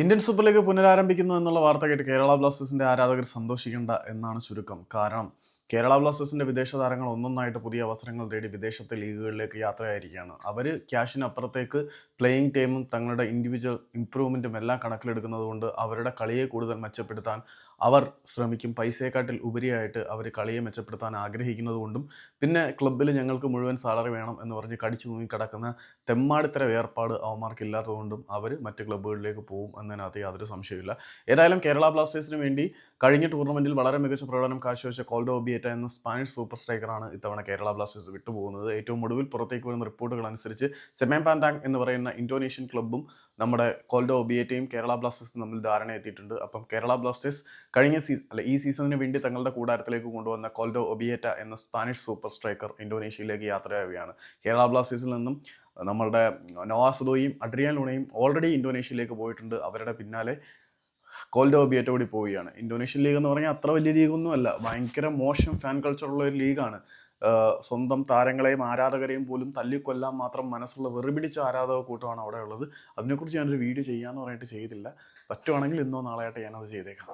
Indian super league പുനരാരംഭിക്കുന്നു എന്നുള്ള വാർത്ത കേട്ട് കേരള ബ്ലാസ്റ്റേഴ്സിന്റെ ആരാധകർ സന്തോഷിക്കേണ്ട എന്നാണ് ചുരുക്കം കാരണം. കേരള ബ്ലാസ്റ്റേഴ്സിന്റെ വിദേശ താരങ്ങൾ ഒന്നൊന്നായിട്ട് പുതിയ അവസരങ്ങൾ തേടി വിദേശത്തെ ലീഗുകളിലേക്ക് യാത്രയായിരിക്കുകയാണ്. അവർ ക്യാഷിനപ്പുറത്തേക്ക് പ്ലേയിങ് ടൈമും തങ്ങളുടെ ഇൻഡിവിജ്വൽ ഇംപ്രൂവ്മെന്റും എല്ലാം കണക്കിലെടുക്കുന്നത് കൊണ്ട് അവരുടെ കളിയെ കൂടുതൽ മെച്ചപ്പെടുത്താൻ അവർ ശ്രമിക്കും. പൈസയെക്കാട്ടിൽ ഉപരിയായിട്ട് അവർ കളിയെ മെച്ചപ്പെടുത്താൻ ആഗ്രഹിക്കുന്നത് കൊണ്ടും പിന്നെ ക്ലബ്ബിൽ ഞങ്ങൾക്ക് മുഴുവൻ സാലറി വേണം എന്ന് പറഞ്ഞ് കടിച്ചു തൂങ്ങി കിടക്കുന്ന തെമ്മാടിത്തര വേർപാട് അവന്മാർക്ക് ഇല്ലാത്തതുകൊണ്ടും അവർ മറ്റ് ക്ലബ്ബുകളിലേക്ക് പോകും എന്നതിനകത്ത് യാതൊരു സംശയമില്ല ഏതായാലും കേരള ബ്ലാസ്റ്റേഴ്സിന് വേണ്ടി കഴിഞ്ഞ ടൂർണമെന്റിൽ വളരെ മികച്ച പ്രകടനം കാഴ്ചവെച്ച കോൾഡോ ഒബിയേറ്റ എന്ന സ്പാനിഷ് സൂപ്പർ സ്ട്രൈക്കറാണ് ഇത്തവണ കേരള ബ്ലാസ്റ്റേഴ്സ് വിട്ടുപോകുന്നത്. ഏറ്റവും ഒടുവിൽ പുറത്തേക്ക് വരുന്ന റിപ്പോർട്ടുകൾ അനുസരിച്ച് സെമേ പാൻഡാങ് എന്ന് പറയുന്ന ഇന്തോനേഷ്യൻ ക്ലബ്ബും നമ്മുടെ കോൾഡോ ഒബിയേറ്റയും കേരള ബ്ലാസ്റ്റേഴ്സും തമ്മിൽ ധാരണ എത്തിയിട്ടുണ്ട്. അപ്പം കേരള ബ്ലാസ്റ്റേഴ്സ് കഴിഞ്ഞ സീസൺ അല്ല ഈ സീസണിന് വേണ്ടി തങ്ങളുടെ കൂടാരത്തിലേക്ക് കൊണ്ടുവന്ന കോൾഡോ ഒബിയേറ്റ എന്ന സ്പാനിഷ് സൂപ്പർ സ്ട്രൈക്കർ ഇന്തോനേഷ്യയിലേക്ക് യാത്രയാവുകയാണ്. കേരള ബ്ലാസ്റ്റേഴ്സിൽ നിന്നും നമ്മളുടെ നവാസദോയും അഡ്രിയാൻ ലുണയും ഓൾറെഡി ഇന്തോനേഷ്യയിലേക്ക് പോയിട്ടുണ്ട്. അവരുടെ പിന്നാലെ കോൾഡോ കൂടി പോവുകയാണ്. ഇന്തോനേഷ്യൻ ലീഗ് എന്ന് പറഞ്ഞാൽ അത്ര വലിയ ലീഗൊന്നും അല്ല. ഭയങ്കര മോശം ഫാൻ കൾച്ചർ ഉള്ള ഒരു ലീഗാണ്. സ്വന്തം താരങ്ങളെയും ആരാധകരെയും പോലും തല്ലിക്കൊല്ലാൻ മാത്രം മനസ്സുള്ള വെറുപിടിച്ച ആരാധക കൂട്ടമാണ് അവിടെ ഉള്ളത്. അതിനെക്കുറിച്ച് ഞാനൊരു വീഡിയോ ചെയ്യാമെന്ന് പറഞ്ഞിട്ട് ചെയ്തില്ല. പറ്റുവാണെങ്കിൽ ഇന്നോ നാളെയായിട്ട് ഞാനത് ചെയ്തേക്കാം.